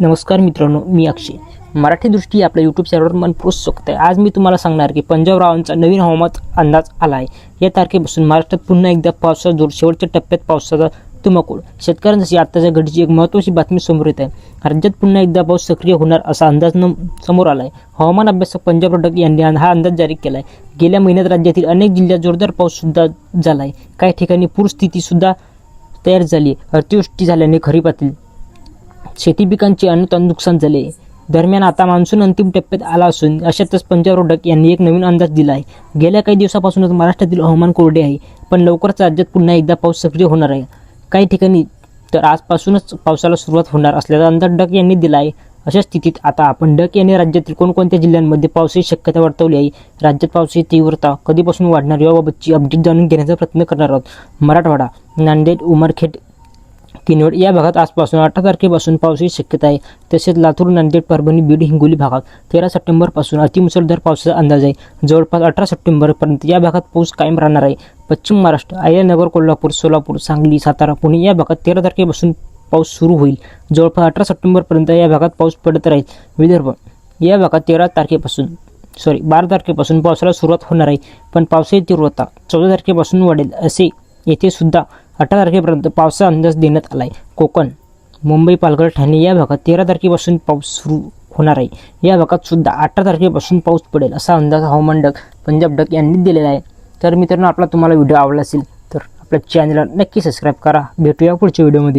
नमस्कार मित्रांनो मी अक्षय. मराठी दृष्टी आपल्या यूट्यूब चॅनलवर मन स्वागत आहे आज मी तुम्हाला सांगणार की पंजाबरावांचा नवीन हवामान अंदाज आला आहे. या तारखेपासून महाराष्ट्रात पुन्हा एकदा पावसाचा जोर शेवटच्या टप्प्यात पावसाचा तुमकूळ. शेतकऱ्यांसाठी आत्ताच्या घडीची एक महत्त्वाची बातमी समोर येत आहे. राज्यात पुन्हा एकदा पाऊस सक्रिय होणार असा अंदाज न समोर आला आहे हवामान अभ्यासक पंजाब रडक यांनी हा अंदाज जारी केला आहे गेल्या महिन्यात राज्यातील अनेक जिल्ह्यात जोरदार पाऊससुद्धा झाला आहे काही ठिकाणी पूरस्थितीसुद्धा तयार झाली अतिवृष्टी झाल्याने खरीपातील शेती पिकांचे अन्न नुकसान झाले. दरम्यान आता मान्सून अंतिम टप्प्यात आला असून अशातच पंजाब रोडक यांनी एक नवीन अंदाज दिला आहे गेल्या काही दिवसापासूनच महाराष्ट्रातील हवामान कोरडे आहे पण लवकरच राज्यात पुन्हा एकदा पाऊस सक्रिय होणार आहे. काही ठिकाणी तर आजपासूनच पावसाला सुरुवात होणार असल्याचा अंदाज डक यांनी दिला आहे अशा स्थितीत आता आपण डक यांनी राज्यातील कोणकोणत्या जिल्ह्यांमध्ये पावसाची शक्यता वर्तवली आहे राज्यात पावसाची तीव्रता कधीपासून वाढणार याबाबतची अपडेट जाणून घेण्याचा प्रयत्न करणार आहोत. मराठवाडा नांदेड उमरखेड किनवट या भागात आजपासून अठरा तारखेपासून पावसाची शक्यता आहे. तसेच लातूर नांदेड परभणी बीड हिंगोली भागात तेरा सप्टेंबरपासून अतिमुसळधार पावसाचा अंदाज आहे. जवळपास अठरा सप्टेंबरपर्यंत या भागात पाऊस कायम राहणार आहे. पश्चिम महाराष्ट्र अहिल्यानगर कोल्हापूर सोलापूर सांगली सातारा पुणे या भागात तेरा तारखेपासून पाऊस सुरू होईल. जवळपास अठरा सप्टेंबरपर्यंत या भागात पाऊस पडत राहील. विदर्भ या भागात तेरा तारखेपासून सॉरी बारा तारखेपासून पावसाला सुरुवात होणार आहे. पण पावसाची तीव्रता चौदा तारखेपासून वाढेल असे येथे सुद्धा अठरा तारखेपर्यंत पावसाचा अंदाज देण्यात आला आहे कोकण मुंबई पालघर ठाणे या भागात तेरा तारखेपासून पाऊस सुरू होणार आहे. या भागात सुद्धा अठरा तारखेपासून पाऊस पडेल असा अंदाज हवामान डक पंजाब डक यांनी दिलेला आहे. तर मित्रांनो आपला तुम्हाला व्हिडिओ आवडला असेल तर आपल्या चॅनलला नक्की सबस्क्राईब करा. भेटूया पुढच्या व्हिडिओमध्ये.